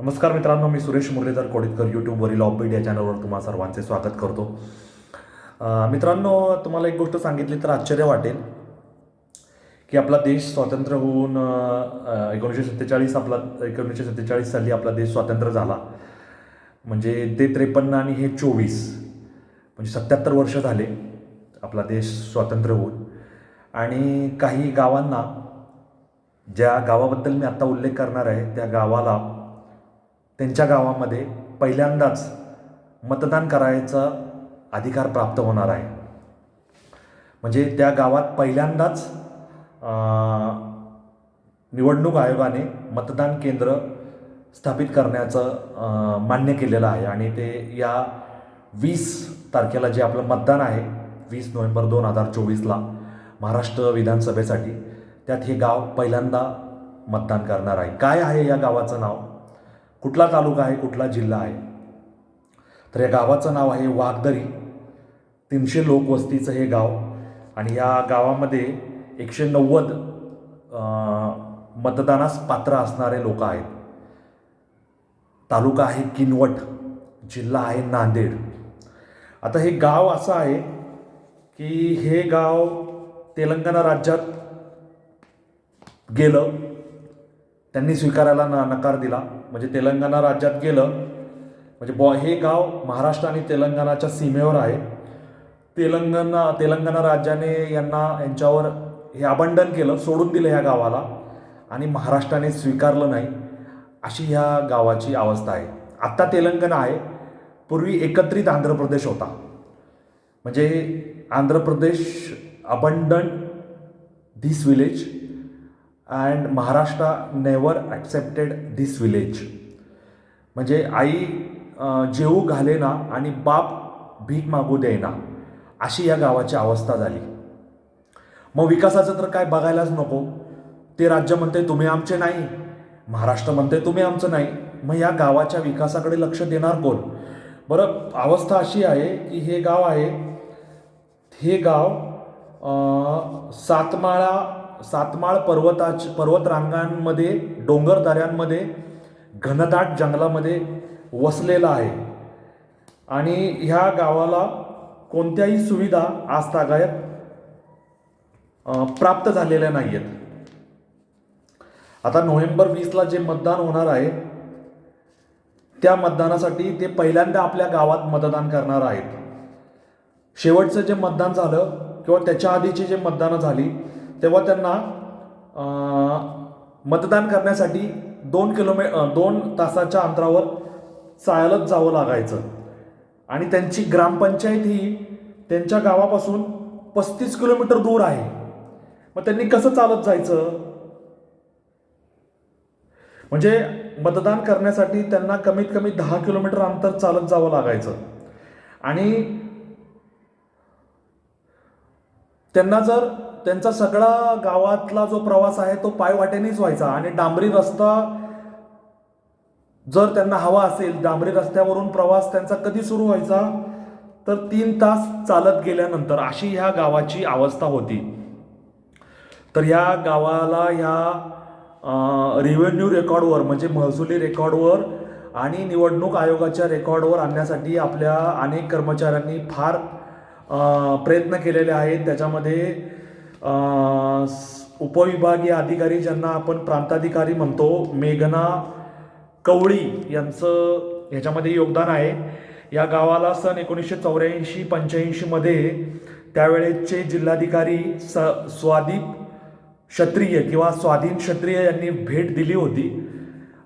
नमस्कार मित्रांनो मी सुरेश मुरलीधर कोडितकर यूट्यूबवरील ऑफबीट या चॅनलवर तुम्हा सर्वांचे स्वागत करतो. मित्रांनो तुम्हाला एक गोष्ट सांगितली तर आश्चर्य वाटेल की आपला देश स्वातंत्र्य होऊन एकोणीसशे सत्तेचाळीस आपला एकोणीसशे सत्तेचाळीस साली आपला देश स्वातंत्र्य झाला. म्हणजे ते त्रेपन्न आणि हे चोवीस म्हणजे सत्याहत्तर वर्ष झाले आपला देश स्वातंत्र्य होऊन. आणि काही गावांना ज्या गावाबद्दल मी आत्ता उल्लेख करणार आहे त्या गावाला त्यांच्या गावामध्ये पहिल्यांदाच मतदान करायचा अधिकार प्राप्त होणार आहे. म्हणजे त्या गावात पहिल्यांदाच निवडणूक आयोगाने मतदान केंद्र स्थापित करण्याचं मान्य केलेलं आहे. आणि ते या वीस तारखेला जे आपलं मतदान आहे वीस नोव्हेंबर दोन हजार चोवीसला महाराष्ट्र विधानसभेसाठी त्यात हे गाव पहिल्यांदा मतदान करणार आहे. काय आहे या गावाचं नाव? कुठला तालुका आहे कुठला जिल्हा आहे? तर या गावाचं नाव आहे वाघदरी. तीनशे लोकवस्तीचं हे गाव. आणि या गावामध्ये एकशे नव्वद मतदानास पात्र असणारे लोक आहेत. तालुका आहे किनवट जिल्हा आहे नांदेड. आता हे गाव असं आहे की हे गाव तेलंगणा राज्यात गेलं. त्यांनी स्वीकारायला न नकार दिला. म्हणजे तेलंगणा राज्यात गेलं म्हणजे बॉ हे गाव महाराष्ट्र आणि तेलंगणाच्या सीमेवर आहे. तेलंगणा तेलंगणा राज्याने यांना यांच्यावर हे अबंडन केलं सोडून दिलं ह्या गावाला आणि महाराष्ट्राने स्वीकारलं नाही अशी ह्या गावाची अवस्था आहे. आत्ता तेलंगणा आहे पूर्वी एकत्रित आंध्र प्रदेश होता. म्हणजे Andhra Pradesh abandon this village and Maharashtra never accepted this village. म्हणजे आई जेऊ घाले घालेना आणि बाप भीक मागू देईना अशी या गावाची अवस्था झाली. मग विकासाचं तर काय बघायलाच नको. ते राज्य म्हणते तुम्ही आमचे नाही. महाराष्ट्र म्हणते तुम्ही आमचं नाही. मग या गावाच्या विकासाकडे लक्ष देणार कोण? बरं अवस्था अशी आहे की हे गाव आहे हे गाव सातमाळा सातमाळ पर्वताच पर्वतरांगांमध्ये डोंगर दऱ्यांमध्ये घनदाट जंगलामध्ये वसलेलं आहे. आणि ह्या गावाला कोणत्याही सुविधा आजतागायत प्राप्त झालेल्या नाही आहेत आता नोव्हेंबर वीसला जे मतदान होणार आहे त्या मतदानासाठी ते पहिल्यांदा आपल्या गावात मतदान करणार आहेत. शेवटचं जे मतदान झालं किंवा त्याच्या आधीची जे मतदानं झाली तेव्हा त्यांना मतदान करण्यासाठी दोन किलोमी दोन तासाच्या अंतरावर चालत जावं लागायचं. आणि त्यांची ग्रामपंचायत ही त्यांच्या गावापासून पस्तीस किलोमीटर दूर आहे. मग त्यांनी कसं चालत जायचं? म्हणजे मतदान करण्यासाठी त्यांना कमीत कमी दहा किलोमीटर अंतर चालत जावं लागायचं. आणि त्यांना जर त्यांचा सगळा गावातला जो प्रवास आहे तो पायवाटेनेच व्हायचा. आणि डांबरी रस्ता जर त्यांना हवा असेल डांबरी रस्त्यावरून प्रवास त्यांचा कधी सुरू व्हायचा? तर तीन तास चालत गेल्यानंतर अशी ह्या गावाची अवस्था होती. तर ह्या गावाला ह्या रेव्हेन्यू रेकॉर्डवर म्हणजे महसुली रेकॉर्डवर आणि निवडणूक आयोगाच्या रेकॉर्डवर आणण्यासाठी आपल्या अनेक कर्मचाऱ्यांनी फार प्रयत्न केलेले आहेत. त्याच्यामध्ये उपविभागीय अधिकारी ज्यांना आपण प्रांताधिकारी म्हणतो मेघना कवळी यांचं ह्याच्यामध्ये योगदान आहे. या गावाला सन एकोणीसशे चौऱ्याऐंशी पंच्याऐंशीमध्ये त्यावेळेचे जिल्हाधिकारी स स्वादीप क्षत्रिय किंवा स्वाधीन क्षत्रिय यांनी भेट दिली होती.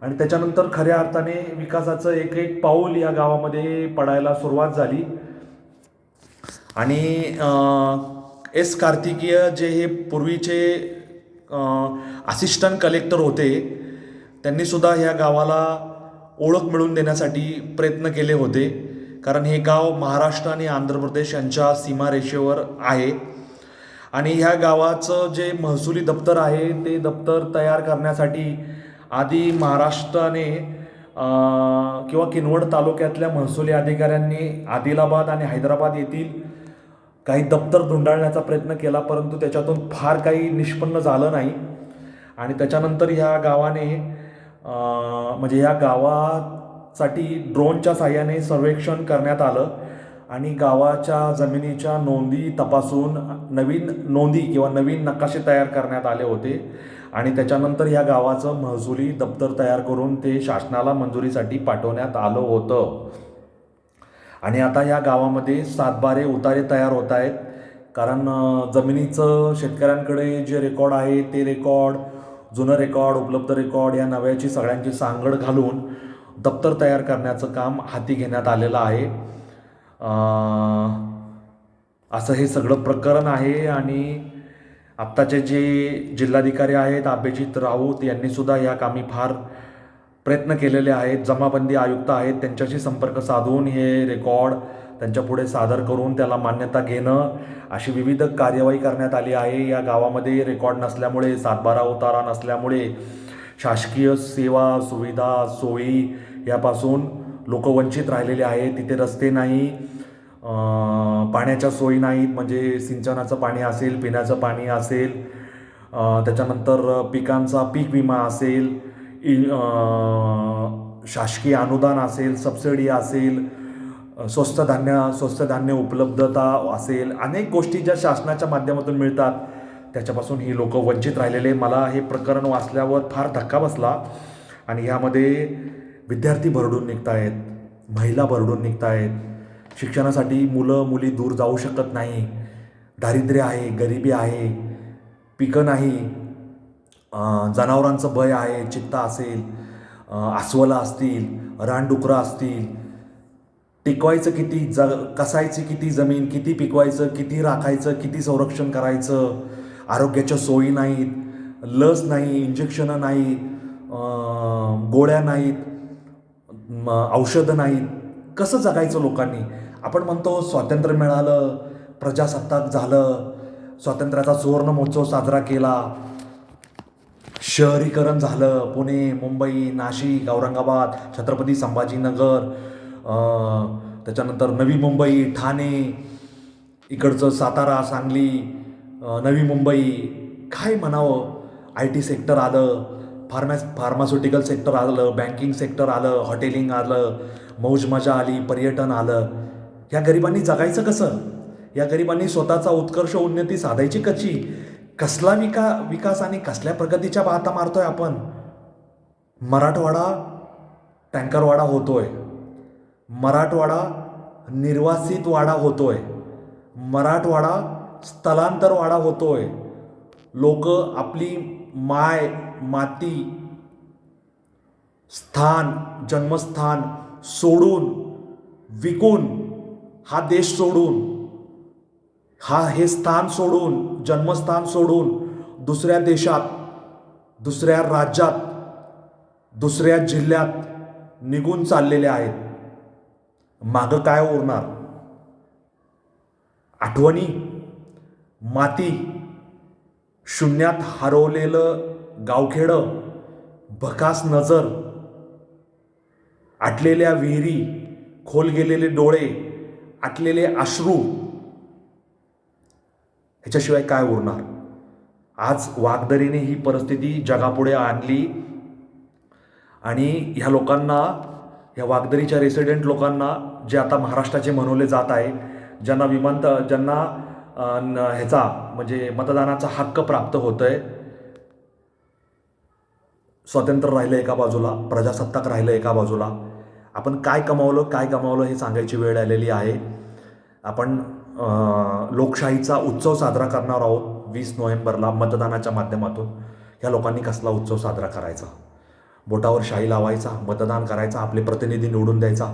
आणि त्याच्यानंतर खऱ्या अर्थाने विकासाचं एक एक पाऊल या गावामध्ये पडायला सुरुवात झाली. आणि एस कार्तिकीय जे हे पूर्वीचे असिस्टंट कलेक्टर होते त्यांनीसुद्धा ह्या गावाला ओळख मिळवून देण्यासाठी प्रयत्न केले होते. कारण हे गाव महाराष्ट्र आणि आंध्र प्रदेश यांच्या सीमारेषेवर आहे. आणि ह्या गावाचं जे महसुली दप्तर आहे ते दप्तर तयार करण्यासाठी आधी महाराष्ट्राने किंवा किनवट तालुक्यातल्या महसुली अधिकाऱ्यांनी आदिलाबाद आणि हैदराबाद येथील काही दप्तर धुंडाळण्याचा प्रयत्न केला परंतु त्याच्यातून फार काही निष्पन्न झालं नाही. आणि त्याच्यानंतर ह्या गावाने म्हणजे ह्या गावासाठी ड्रोनच्या साह्याने सर्वेक्षण करण्यात आलं आणि गावाच्या जमिनीच्या नोंदी तपासून नवीन नोंदी किंवा नवीन नकाशे तयार करण्यात आले होते. आणि त्याच्यानंतर या गावाचं महसुली दप्तर तयार करून ते शासनाला मंजुरीसाठी पाठवण्यात आलं होतं. आणि आता या गावामध्ये सातबारे उतारे तयार होत आहेत. कारण जमिनीचं शेतकऱ्यांकडे जे रेकॉर्ड आहे ते रेकॉर्ड जुनं रेकॉर्ड उपलब्ध रेकॉर्ड या नव्याची सगळ्यांची सांगड घालून दप्तर तयार करण्याचं काम हाती घेण्यात आलेलं आहे. असं हे सगळं प्रकरण आहे आणि आत्ताचे जे जिल्हाधिकारी आहेत अभिजित राऊत यांनीसुद्धा या कामी फार प्रयत्न केलेले आहेत जमाबंदी आयुक्त आहेत त्यांच्याशी संपर्क साधून हे रेकॉर्ड त्यांच्यापुढे सादर करून त्याला मान्यता घेणं अशी विविध कार्यवाही करण्यात आली आहे. या गावामध्ये रेकॉर्ड नसल्यामुळे सातबारा उतारा नसल्यामुळे शासकीय सेवा सुविधा सोयी यापासून लोक वंचित राहिलेले आहेत. तिथे रस्ते नाही पाण्याच्या सोयी नाहीत म्हणजे सिंचनाचं पाणी असेल पिण्याचं पाणी असेल त्याच्यानंतर पिकांचा पीक विमा असेल इ- शासकीय अनुदान असेल सबसिडी असेल स्वस्त धान्य स्वस्त धान्य उपलब्धता असेल अनेक गोष्टी ज्या शासनाच्या माध्यमातून मिळतात त्याच्यापासून ही लोक वंचित राहिलेले मला हे प्रकरण वाचल्यावर फार धक्का बसला आणि ह्यामध्ये विद्यार्थी भरडून निघत आहेत महिला भरडून निघत आहेत शिक्षणासाठी मुलं मुली दूर जाऊ शकत नाही. दारिद्र्य आहे गरिबी आहे पिकं नाही. जनावरांचं भय आहे चित्ता असेल अस्वलं असतील रानडुकरं असतील. टिकवायचं किती ज कसायची किती जमीन किती पिकवायचं किती राखायचं किती संरक्षण करायचं? आरोग्याच्या सोयी नाहीत लस नाही इंजेक्शनं नाहीत गोळ्या नाहीत औषधं नाहीत. कसं जगायचं लोकांनी? आपण म्हणतो स्वातंत्र्य मिळालं प्रजासत्ताक झालं स्वातंत्र्याचा सुवर्ण महोत्सव साजरा केला शहरीकरण झालं. पुणे मुंबई नाशिक औरंगाबाद छत्रपती संभाजीनगर त्याच्यानंतर नवी मुंबई ठाणे इकडचं सातारा सांगली नवी मुंबई. काय म्हणावं? आय टी सेक्टर आलं फार्मॅस फार्मास्युटिकल सेक्टर आलं बँकिंग सेक्टर आलं हॉटेलिंग आलं मौज मजा आली पर्यटन आलं. या गरिबांनी जगायचं कसं? या गरिबांनी स्वतःचा उत्कर्ष उन्नती साधायची कशी? कसला विका विकास आणि कसल्या प्रगतीच्या बाता मारतोय आपण? मराठवाडा टँकरवाडा होतोय. मराठवाडा निर्वासित वाडा होतोय. मराठवाडा स्थलांतर वाडा होतोय. लोक आपली माय माती स्थान जन्मस्थान सोडून विकून हा देश सोडून हा हे स्थान सोडून जन्मस्थान सोडून दुसऱ्या देशात दुसऱ्या राज्यात दुसऱ्या जिल्ह्यात निघून चाललेले आहेत. मागं काय उरणार? आठवणी? माती? शून्यात हरवलेलं गावखेडं? भकास नजर? आटलेल्या विहिरी? खोल गेलेले डोळे? आटलेले अश्रू? ह्याच्याशिवाय काय उरणार? आज वागदरीने ही परिस्थिती जगापुढे आणली आणि ह्या लोकांना ह्या वागदरीच्या रेसिडेंट लोकांना जे आता महाराष्ट्राचे म्हणवले जात आहे ज्यांना विमानतळ ज्यांना ह्याचा म्हणजे मतदानाचा हक्क प्राप्त होत आहे स्वातंत्र्य राहिलं एका बाजूला प्रजासत्ताक राहिलं एका बाजूला आपण काय कमावलं काय कमावलं हे सांगायची वेळ आलेली आहे. आपण लोकशाहीचा उत्सव साजरा करणार आहोत वीस नोव्हेंबरला मतदानाच्या माध्यमातून. ह्या लोकांनी कसला उत्सव साजरा करायचा? बोटावर शाही लावायचा मतदान करायचा आपले प्रतिनिधी निवडून द्यायचा.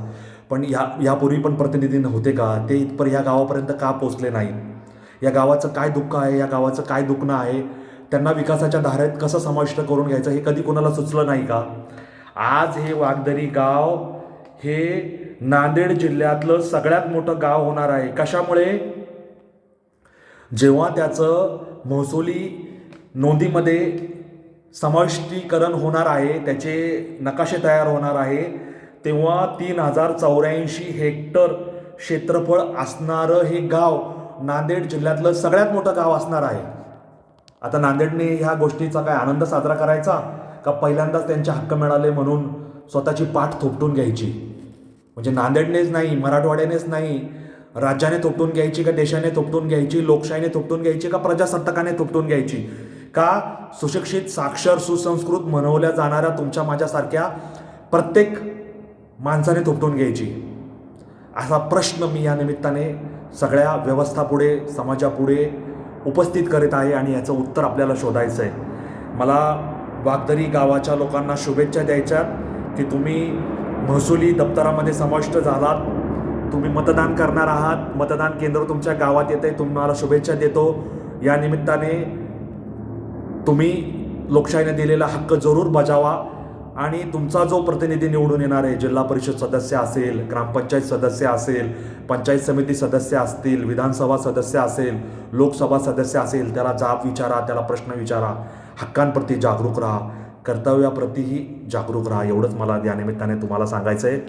पण या यापूर्वी पण प्रतिनिधी नव्हते का? ते इथपर या गावापर्यंत का पोचले नाही या गावाचं काय दुःख आहे? या गावाचं काय दुखणं आहे? त्यांना विकासाच्या धारेत कसं समाविष्ट करून घ्यायचं हे कधी कोणाला सुचलं नाही का? आज हे वागदरी गाव हे नांदेड जिल्ह्यातलं सगळ्यात मोठं गाव होणार आहे. कशामुळे? जेव्हा त्याचं महसुली नोंदीमध्ये समाविष्टीकरण होणार आहे त्याचे नकाशे तयार होणार आहे तेव्हा तीन हजार चौऱ्याऐंशी हेक्टर क्षेत्रफळ असणारं हे गाव नांदेड जिल्ह्यातलं सगळ्यात मोठं गाव असणार आहे. आता नांदेडने ह्या गोष्टीचा काय आनंद साजरा करायचा? का पहिल्यांदाच त्यांचे हक्क मिळाले म्हणून स्वतःची पाठ थोपटून घ्यायची? म्हणजे नांदेडनेच नाही मराठवाड्यानेच नाही. राज्याने थोपटून घ्यायची का देशाने थोपटून घ्यायची लोकशाहीने थोपटून घ्यायची का प्रजासत्ताकाने थोपटून घ्यायची? का सुशिक्षित साक्षर सुसंस्कृत म्हणवल्या जाणाऱ्या तुमच्या माझ्यासारख्या प्रत्येक माणसाने थोपटून घ्यायची? असा प्रश्न मी या निमित्ताने सगळ्या व्यवस्थापुढे समाजापुढे उपस्थित करीत आहे आणि याचं उत्तर आपल्याला शोधायचं आहे. मला वागदरी गावाच्या लोकांना शुभेच्छा द्यायच्यात की तुम्ही महसुली दप्तरामध्ये समाविष्ट झालात. तुम्ही मतदान करणार आहात. मतदान केंद्र तुमच्या गावात येते तुम्हाला शुभेच्छा देतो. या निमित्ताने तुम्ही लोकशाहीने दिलेला हक्क जरूर बजावा आणि तुमचा जो प्रतिनिधी निवडून येणार आहे जिल्हा परिषद सदस्य असेल ग्रामपंचायत सदस्य असेल पंचायत समिती सदस्य असतील विधानसभा सदस्य असेल लोकसभा सदस्य असेल त्याला जाब विचारा त्याला प्रश्न विचारा. हक्कांप्रती जागरूक राहा. कर्तव्याप्रतीही जागरूक राहा. एवढंच मला या निमित्ताने तुम्हाला सांगायचं आहे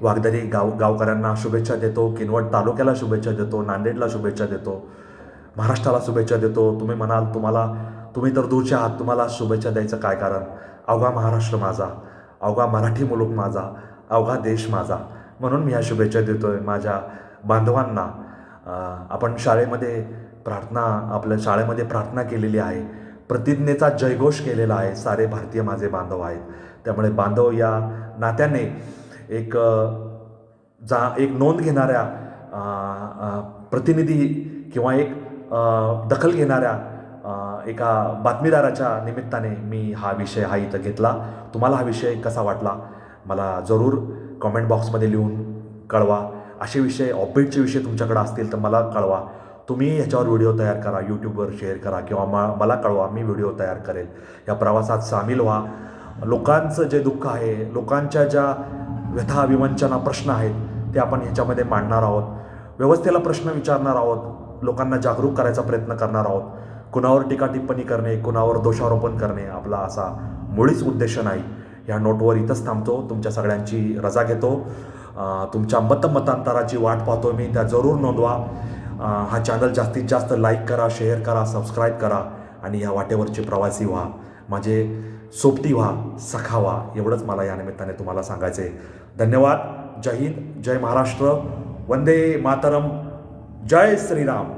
वागदरी गाव गावकऱ्यांना शुभेच्छा देतो. किनवट तालुक्याला शुभेच्छा देतो. नांदेडला शुभेच्छा देतो. महाराष्ट्राला शुभेच्छा देतो. तुम्ही म्हणाल तुम्हाला तुम्ही तर दूरचे आहात. तुम्हाला शुभेच्छा द्यायचं काय कारण? अवघा महाराष्ट्र माझा. अवघा मराठी मुलूक माझा. अवघा देश माझा. म्हणून मी ह्या शुभेच्छा देतो आहे माझ्या बांधवांना. आपण शाळेमध्ये प्रार्थना आपल्या शाळेमध्ये प्रार्थना केलेली आहे. प्रतिज्ञेचा जयघोष केलेला आहे. सारे भारतीय माझे बांधव आहेत. त्यामुळे बांधव या नात्याने एक जा एक नोंद घेणाऱ्या प्रतिनिधी किंवा एक दखल घेणाऱ्या एका बातमीदाराच्या निमित्ताने मी हा विषय हा इथं घेतला. तुम्हाला हा विषय कसा वाटला? मला जरूर कॉमेंट बॉक्समध्ये लिहून कळवा. असे विषय ऑपरेटचे विषय तुमच्याकडे असतील तर मला कळवा. तुम्ही ह्याच्यावर व्हिडिओ तयार करा यूट्यूबवर शेअर करा किंवा मा मला कळवा मी व्हिडिओ तयार करेल. या प्रवासात सामील व्हा. लोकांचं जे दुःख आहे लोकांच्या ज्या व्यथा विवंचना प्रश्न आहेत ते आपण ह्याच्यामध्ये मांडणार आहोत. व्यवस्थेला प्रश्न विचारणार आहोत. लोकांना जागरूक करायचा प्रयत्न करणार आहोत. कुणावर टीका टिप्पणी करणे कुणावर दोषारोपण करणे आपला असा मुळीच उद्देश नाही. ह्या नोटवर इथंच थांबतो. तुमच्या सगळ्यांची रजा घेतो. तुमच्या मतमतांतराची वाट पाहतो मी. त्या जरूर नोंदवा. हा चॅनल जास्तीत जास्त लाईक करा शेअर करा सबस्क्राईब करा आणि ह्या वाटेवरचे प्रवासी व्हा माझे सोबती व्हा सखा व्हा एवढंच मला या निमित्ताने तुम्हाला सांगायचं आहे धन्यवाद. जय हिंद जय महाराष्ट्र. वंदे मातरम. जय श्रीराम.